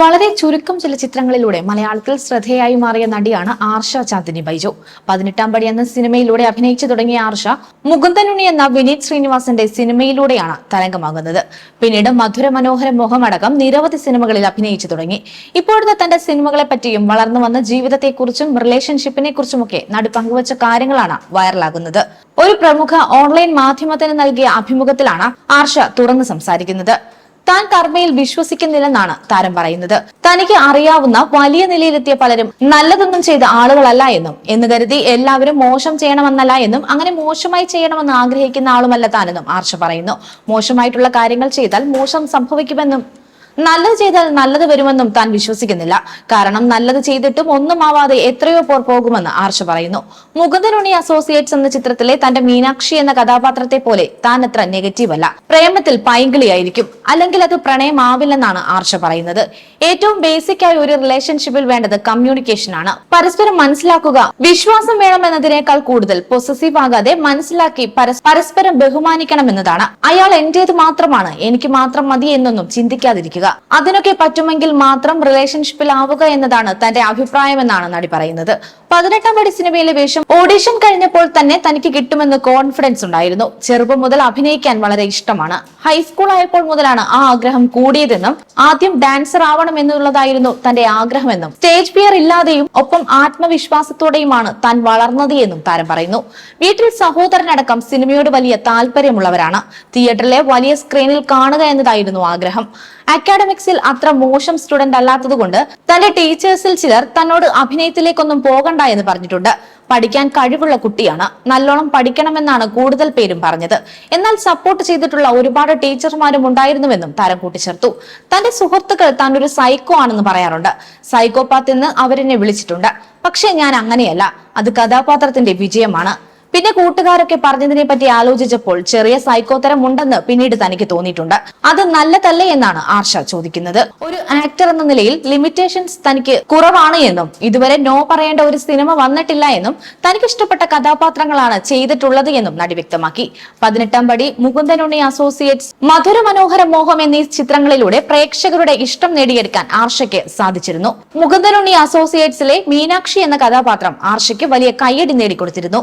വളരെ ചുരുക്കം ചില ചിത്രങ്ങളിലൂടെ മലയാളത്തിൽ ശ്രദ്ധേയായി മാറിയ നടിയാണ് ആർഷ ചാന്ദിനി ബൈജു. പതിനെട്ടാം പടി എന്ന സിനിമയിലൂടെ അഭിനയിച്ചു തുടങ്ങിയ ആർഷ മുകുന്ദനുണി എന്ന വിനീത് ശ്രീനിവാസന്റെ സിനിമയിലൂടെയാണ് തരംഗമാകുന്നത്. പിന്നീട് മധുര മനോഹര നിരവധി സിനിമകളിൽ അഭിനയിച്ചു തുടങ്ങി. ഇപ്പോഴത്തെ തന്റെ സിനിമകളെ പറ്റിയും വളർന്നു വന്ന ജീവിതത്തെക്കുറിച്ചും റിലേഷൻഷിപ്പിനെ കുറിച്ചുമൊക്കെ നടി പങ്കുവച്ച കാര്യങ്ങളാണ് വൈറലാകുന്നത്. ഒരു പ്രമുഖ ഓൺലൈൻ മാധ്യമത്തിന് നൽകിയ അഭിമുഖത്തിലാണ് ആർഷ തുറന്നു സംസാരിക്കുന്നത്. താൻ കർമ്മയിൽ വിശ്വസിക്കുന്നില്ലെന്നാണ് താരം പറയുന്നത്. തനിക്ക് അറിയാവുന്ന വലിയ നിലയിലെത്തിയ പലരും നല്ലതൊന്നും ചെയ്ത ആളുകളല്ല എന്നും എന്ന് കരുതി എല്ലാവരും മോശം ചെയ്യണമെന്നല്ല എന്നും അങ്ങനെ മോശമായി ചെയ്യണമെന്ന് ആഗ്രഹിക്കുന്ന ആളുമല്ല താനെന്നും ആർഷ പറയുന്നു. മോശമായിട്ടുള്ള കാര്യങ്ങൾ ചെയ്താൽ മോശം സംഭവിക്കുമെന്നും നല്ലത് ചെയ്താൽ നല്ലത് വരുമെന്നും താൻ വിശ്വസിക്കുന്നില്ല. കാരണം നല്ലത് ചെയ്തിട്ടും ഒന്നും ആവാതെ എത്രയോ പോർ പോകുമെന്ന് ആർഷ പറയുന്നു. മുകുന്ദനുണി അസോസിയേറ്റ്സ് എന്ന ചിത്രത്തിലെ തന്റെ മീനാക്ഷി എന്ന കഥാപാത്രത്തെ പോലെ താൻ അത്ര നെഗറ്റീവ് അല്ല. പ്രേമത്തിൽ പൈങ്കിളിയായിരിക്കും. അല്ലെങ്കിൽ അത് പ്രണയമാവില്ലെന്നാണ് ആർഷ പറയുന്നത്. ഏറ്റവും ബേസിക് ആയ ഒരു റിലേഷൻഷിപ്പിൽ വേണ്ടത് കമ്മ്യൂണിക്കേഷൻ ആണ്. പരസ്പരം മനസ്സിലാക്കുക വിശ്വാസം വേണമെന്നതിനേക്കാൾ കൂടുതൽ പൊസസീവ് ആകാതെ മനസ്സിലാക്കി പരസ്പരം ബഹുമാനിക്കണം എന്നതാണ് അയാൾ എന്റേത് മാത്രമാണ് എനിക്ക് മാത്രം മതി എന്നൊന്നും ചിന്തിക്കാതിരിക്കുക. അതിനൊക്കെ പറ്റുമെങ്കിൽ മാത്രം റിലേഷൻഷിപ്പിൽ ആവുക എന്നതാണ് തന്റെ അഭിപ്രായമെന്നാണ് നടി പറയുന്നത്. പതിനെട്ടാം പടി സിനിമയിലെ വേഷം ഓഡിഷൻ കഴിഞ്ഞപ്പോൾ തന്നെ തനിക്ക് കിട്ടുമെന്ന് കോൺഫിഡൻസ് ഉണ്ടായിരുന്നു. ചെറുപ്പം മുതൽ അഭിനയിക്കാൻ വളരെ ഇഷ്ടമാണ്. ഹൈസ്കൂൾ ആയപ്പോൾ മുതലാണ് ആ ആഗ്രഹം കൂടിയതെന്നും ആദ്യം ഡാൻസർ ആവണം എന്നുള്ളതായിരുന്നു തന്റെ ആഗ്രഹമെന്നും സ്റ്റേജ് ഫിയർ ഇല്ലാതെയും ഒപ്പം ആത്മവിശ്വാസത്തോടെയുമാണ് താൻ വളർന്നത് എന്നും താരം പറയുന്നു. വീട്ടിൽ സഹോദരനടക്കം സിനിമയോട് വലിയ താല്പര്യമുള്ളവരാണ്. തിയേറ്ററിലെ വലിയ സ്ക്രീനിൽ കാണുക എന്നതായിരുന്നു ആഗ്രഹം. അക്കാഡമിക്സിൽ അത്ര മോശം സ്റ്റുഡന്റ് അല്ലാത്തതുകൊണ്ട് തന്റെ ടീച്ചേഴ്സിൽ ചിലർ തന്നോട് അഭിനയത്തിലേക്കൊന്നും പോകണ്ട എന്ന് പറഞ്ഞിട്ടുണ്ട്. പഠിക്കാൻ കഴിവുള്ള കുട്ടിയാണ്. നല്ലോണം പഠിക്കണമെന്നാണ് കൂടുതൽ പേരും പറഞ്ഞത്. എന്നാൽ സപ്പോർട്ട് ചെയ്തിട്ടുള്ള ഒരുപാട് ടീച്ചർമാരും ഉണ്ടായിരുന്നുവെന്നും താരം കൂട്ടിച്ചേർത്തു. തന്റെ സുഹൃത്തുക്കൾ താൻ ഒരു സൈക്കോ ആണെന്ന് പറയാറുണ്ട്. സൈക്കോപാത്ത് എന്ന് അവരെന്നെ വിളിച്ചിട്ടുണ്ട്. പക്ഷെ ഞാൻ അങ്ങനെയല്ല. അത് കഥാപാത്രത്തിന്റെ വിജയമാണ്. പിന്നെ കൂട്ടുകാരൊക്കെ പറഞ്ഞതിനെ പറ്റി ആലോചിച്ചപ്പോൾ ചെറിയ സൈക്കോത്തരം ഉണ്ടെന്ന് പിന്നീട് തനിക്ക് തോന്നിയിട്ടുണ്ട്. അത് നല്ലതല്ലേ എന്നാണ് ആർഷ ചോദിക്കുന്നത്. ഒരു ആക്ടർ എന്ന നിലയിൽ ലിമിറ്റേഷൻസ് തനിക്ക് കുറവാണ് എന്നും ഇതുവരെ നോ പറയേണ്ട ഒരു സിനിമ വന്നിട്ടില്ല എന്നും തനിക്ക് ഇഷ്ടപ്പെട്ട കഥാപാത്രങ്ങളാണ് ചെയ്തിട്ടുള്ളത് എന്നും നടി വ്യക്തമാക്കി. പതിനെട്ടാം പടി മുകുന്ദനുണ്ണി അസോസിയേറ്റ്സ് മധുര മനോഹര മോഹം എന്നീ ചിത്രങ്ങളിലൂടെ പ്രേക്ഷകരുടെ ഇഷ്ടം നേടിയെടുക്കാൻ ആർഷയ്ക്ക് സാധിച്ചിരുന്നു. മുകുന്ദനുണ്ണി അസോസിയേറ്റ്സിലെ മീനാക്ഷി എന്ന കഥാപാത്രം ആർഷയ്ക്ക് വലിയ കയ്യടി നേടിക്കൊടുത്തിരുന്നു.